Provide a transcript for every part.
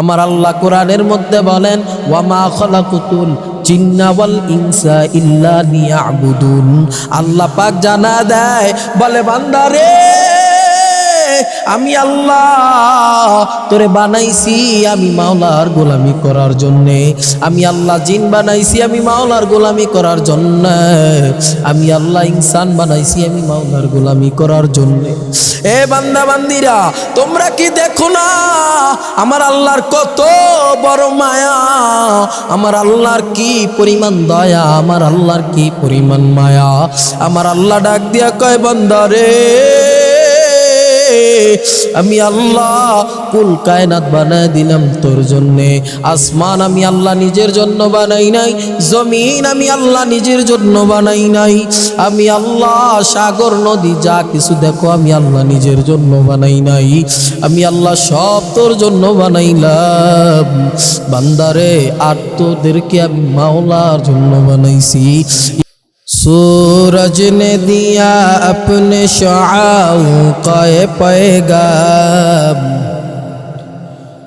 আমার আল্লাহ কোরআনের মধ্যে বলেন, ওয়ামা খলাকুতুল জিন্না ইনসা ইল্লা লিয়াবুদুন। আল্লাহ পাক জানা দেয়, বলে বান্দারে আমি আল্লাহ তোরে বানাইছি আমি মাওলার গোলামি করার জন্যে। আমি আল্লাহ জিন বানাইছি আমি মাওলার গোলামি করার জন্য। আমি আল্লাহ ইনসান বানাইছি আমি মাওলার গোলামি করার জন্যে। এ বান্দা বান্দিরা, তোমরা কি দেখো না? আমার আল্লাহর কত বড় মায়া। আমার আল্লাহর কি পরিমাণ দয়া? আমার আল্লাহর কি পরিমাণ মায়া? আমার আল্লাহ ডাক দিয়া কয় বান্দারে আমি আল্লাহ কুল কায়নাত বানায় দিলাম তোর জন্যে। আসমান আমি আল্লাহ নিজের জন্য বানাই নাই, জমিন আমি আল্লাহ নিজের জন্য বানাই নাই। আমি আল্লাহ সাগর, নদী, যা কিছু দেখো আমি আল্লাহ নিজের জন্য বানাই নাই। আমি আল্লাহ সব তোর জন্য বানাইলাম। বান্দারে, আর তোদেরকে আমি মাওলার জন্য বানাইছি। سورج نے دیا اپنے شعاؤں کا پیغام۔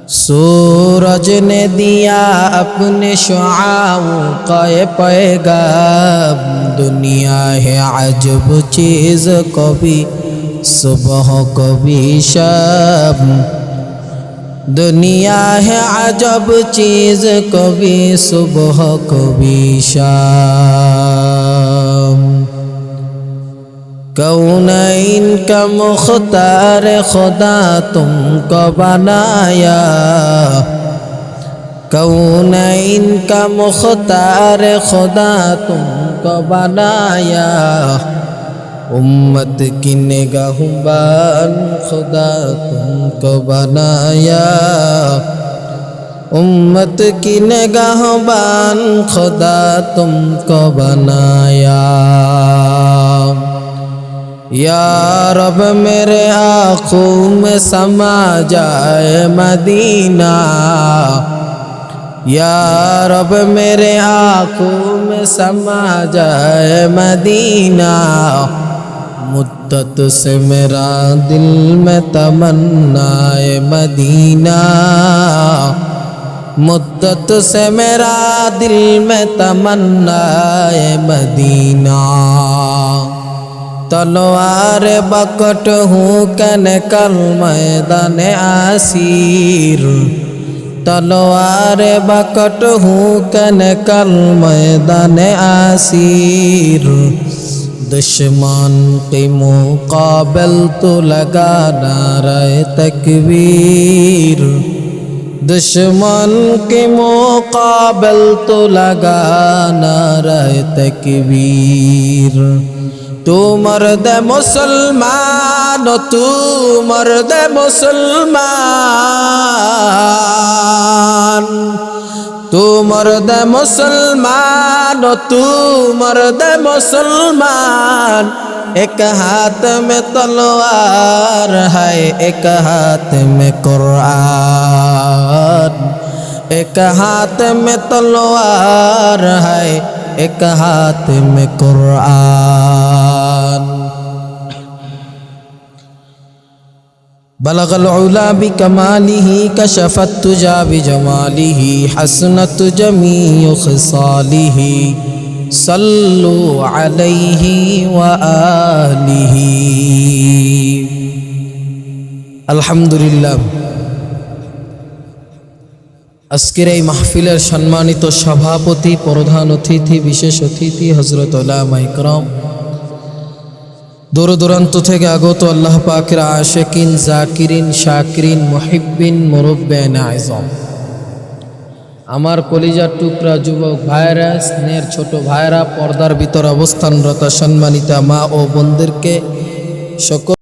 سورج نے دیا اپنے شعاؤں کا پیغام۔ دنیا ہے عجب چیز، کبھی صبح، کبھی شب दुनिया है अजब चीज कभी सुबह कभी शाम कौन इनका मुख्तार खुदा तुमको बनाया कौन इनका मुख्तार खुदा तुमको बनाया उम्मत की निगाहबान खुदा तुमको बनाया। उम्मत की निगाहबान खुदा तुमको बनाया। या रब, मेरे आँखों में समा जाए मदीना। या रब, मेरे आँखों में समा जाए मदीना। मुद्दत से मेरा दिल में तमन्नाए मदीना मुद्दत से मेरा दिल में तमन्नाए मदीना तलवार बकट हूँ कन कल मैदान आसीर तलवार बकट हूँ कन कल मैदान आसीर दुश्मन के मुकाबल तो लगा नारे तकबीर दुश्मन के मुकाबल तो लगा नारे तकबीर तू मर्द मुसलमान तू मर्द मुसलमान तू मर्द मुसलमान জানো তুমর দে মুসলমান, এক হাত মে তলোয়ার হায়, এক হাত মে কোরআন, এক হাত মে তলোয়ার হায়, এক হাত মে কোরআন। بلغ العلا بكماله كشف التجا بجماله حسنت جميع خصاله صلوا عليه وآله الحمد لله আজকের এই মাহফিলের সম্মানিত সভাপতি প্রধান অতিথি বিশেষ অতিথি হজরত ইকরম দূর দূরান্ত থেকে আগত আল্লাহ পাকের আশেকিন, জাকিরিন, শাকিরিন মহিবিন মুরব্বেন আজম আমার কলিজার টুকরা যুবক ভাইরা স্নেহের ছোট ভাইরা পর্দার ভিতর অবস্থানরত সম্মানিতা মা ও বোনদেরকে সকল